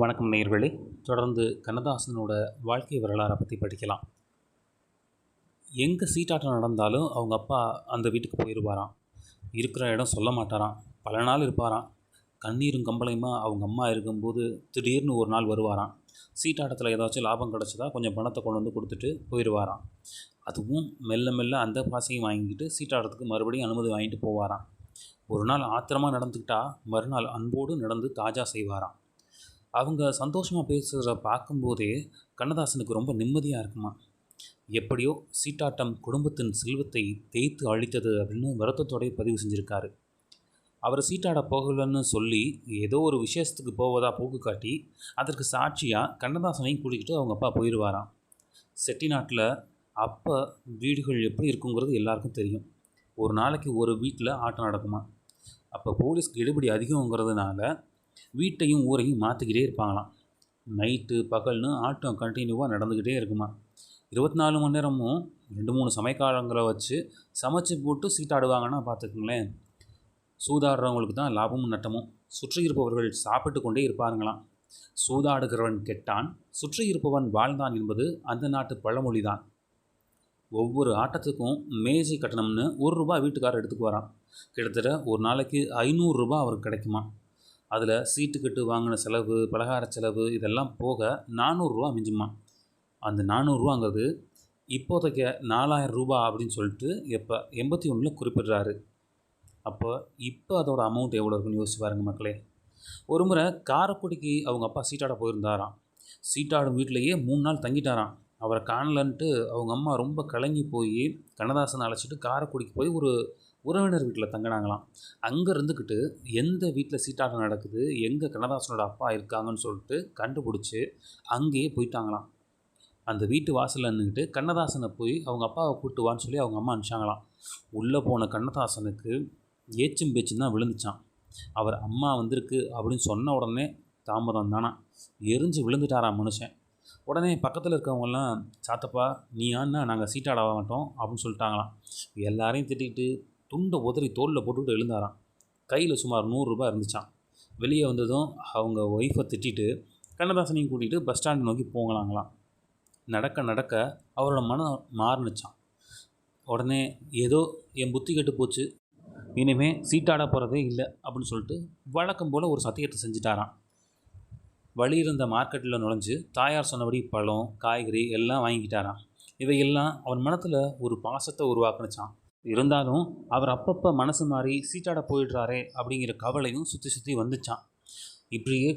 வணக்கம் நேயர்களே. தொடர்ந்து கண்ணதாசனோட வாழ்க்கை வரலாறை பற்றி படிக்கலாம். எங்கே சீட்டாட்டம் நடந்தாலும் அவங்க அப்பா அந்த வீட்டுக்கு போயிடுவாராம் இருக்கிற இடம் சொல்ல மாட்டாராம். பல நாள் இருப்பாராம். கண்ணீரும் கம்பளையுமா அவங்க அம்மா இருக்கும்போது திடீர்னு ஒரு நாள் வருவாராம். சீட்டாட்டத்தில் ஏதாச்சும் லாபம் கிடச்சதா கொஞ்சம் பணத்தை கொண்டு வந்து கொடுத்துட்டு போயிடுவாராம் அதுவும் மெல்ல மெல்ல அந்த பாசையும் வாங்கிட்டு சீட்டாட்டத்துக்கு மறுபடியும் அனுமதி வாங்கிட்டு போவாராம். ஒரு நாள் ஆத்திரமாக நடந்துக்கிட்டா மறுநாள் அன்போடு நடந்து தாஜா செய்வாராம். அவங்க சந்தோஷமாக பேசுகிறத பார்க்கும்போதே கண்ணதாசனுக்கு ரொம்ப நிம்மதியாக இருக்குமா? எப்படியோ சீட்டாட்டம் குடும்பத்தின் செல்வத்தை தேய்த்து அழித்தது அப்படின்னு வருத்தத்தோடய பதிவு செஞ்சுருக்காரு. அவர் சீட்டாட போகலன்னு சொல்லி ஏதோ ஒரு விசேஷத்துக்கு போவதா போக்கு காட்டி அதற்கு சாட்சியாக கண்ணதாசனையும் கூட்டிக்கிட்டு அவங்க அப்பா போயிடுவாராம் செட்டிநாட்டில் அப்போ வீடுகள் எப்படி இருக்குங்கிறது எல்லாருக்கும் தெரியும். ஒரு நாளைக்கு ஒரு வீட்டில் ஆட்டம் நடக்குமா? அப்போ போலீஸ்க்கு எடுபடி அதிகங்கிறதுனால வீட்டையும் ஊரையும் மாற்றிக்கிட்டே இருப்பாங்களாம். நைட்டு பகல்னு ஆட்டம் கண்டினியூவாக நடந்துக்கிட்டே இருக்குமா. இருபத்தி நாலு மணி நேரமும் ரெண்டு மூணு சமயக்காலங்களை வச்சு சமைச்சு போட்டு சீட்டாடுவாங்கன்னா பார்த்துக்குங்களேன். சூதாடுறவங்களுக்கு தான் லாபமும் நட்டமும். சுற்றி இருப்பவர்கள் சாப்பிட்டு கொண்டே இருப்பாருங்களாம். சூதாடுகிறவன் கெட்டான் சுற்றி இருப்பவன் வாழ்ந்தான் என்பது அந்த நாட்டு பழமொழி தான் ஒவ்வொரு ஆட்டத்துக்கும் மேஜை கட்டணம்னு ஒரு ரூபா வீட்டுக்காரர் எடுத்துக்கு வரான் கிட்டத்தட்ட ஒரு நாளைக்கு ஐநூறுரூபா அவருக்கு கிடைக்குமா அதில் சீட்டு கட்டு வாங்கின செலவு பலகார செலவு இதெல்லாம் போக நானூறுரூவா மிஞ்சுமா அந்த நானூறுரூவாங்கிறது இப்போதைக்கு நாலாயிரம் ரூபா அப்படின்னு சொல்லிட்டு எப்போ எண்பத்தி ஒன்றில் குறிப்பிடுறாரு. அப்போ இப்போ அதோட அமௌண்ட் எவ்வளோ இருக்குன்னு யோசிச்சு பாருங்க மக்களே. ஒரு முறை காரக்குடிக்கு அவங்க அப்பா சீட்டாட போயிருந்தாராம். சீட்டாடும் வீட்டிலையே மூணு நாள் தங்கிட்டாராம். அவரை காணலன்ட்டு அவங்க அம்மா ரொம்ப கலங்கி போய் கண்ணதாசனை அழைச்சிட்டு காரைக்குடிக்கு போய் ஒரு உறவினர் வீட்டில் தங்கினாங்களாம். அங்கே இருந்துக்கிட்டு எந்த வீட்டில் சீட்டாட்டம் நடக்குது எங்கே கண்ணதாசனோட அப்பா இருக்காங்கன்னு சொல்லிட்டு கண்டுபிடிச்சி அங்கேயே போயிட்டாங்களாம். அந்த வீட்டு வாசலில் நின்றுக்கிட்டு கண்ணதாசனை போய் அவங்க அப்பாவை கூப்பிட்டு வான்னு சொல்லி அவங்க அம்மா அனுப்பிச்சாங்களாம். உள்ளே போன கண்ணதாசனுக்கு ஏச்சும் பேச்சும் தான் விழுந்துச்சான் அவர் அம்மா வந்திருக்கு அப்படின்னு சொன்ன உடனே தாமதம் தானா எரிஞ்சு விழுந்துட்டாராம் மனுஷன். உடனே பக்கத்தில் இருக்கவங்கெல்லாம் சாத்தப்பா நீ ஆனா நாங்கள் சீட்டாட மாட்டோம் அப்படின்னு சொல்லிட்டாங்களாம். எல்லாரையும் திட்டிக்கிட்டு துண்டை உதறி தோளில் போட்டுக்கிட்டு எழுந்தாராம். கையில் சுமார் நூறுரூபா இருந்துச்சான் வெளியே வந்ததும் அவங்க ஒய்ஃபை திட்டிட்டு கண்ணதாசனையும் கூட்டிகிட்டு பஸ் ஸ்டாண்ட் நோக்கி போங்களாங்களாம் நடக்க நடக்க அவரோட மனம் மாறுனுச்சான் உடனே ஏதோ என் புத்தி கெட்டு போச்சு. இனிமேல் சீட்டாட போகிறதே இல்லை அப்படின்னு சொல்லிட்டு வழக்கம் போல் ஒரு சத்தியத்தை செஞ்சுட்டாராம். வழி இருந்த மார்க்கெட்டில் நுழைஞ்சு தாயார் சொன்னபடி பழம் காய்கறி எல்லாம் வாங்கிக்கிட்டாராம். இவையெல்லாம் அவன் மனத்தில் ஒரு பாசத்தை உருவாக்குனுச்சான் இருந்தாலும் அவர் அப்பப்போ மனசு மாறி சீட்டாட போயிடுறாரே அப்படிங்கிற கவலையும் சுற்றி சுற்றி வந்துச்சான் இப்படியே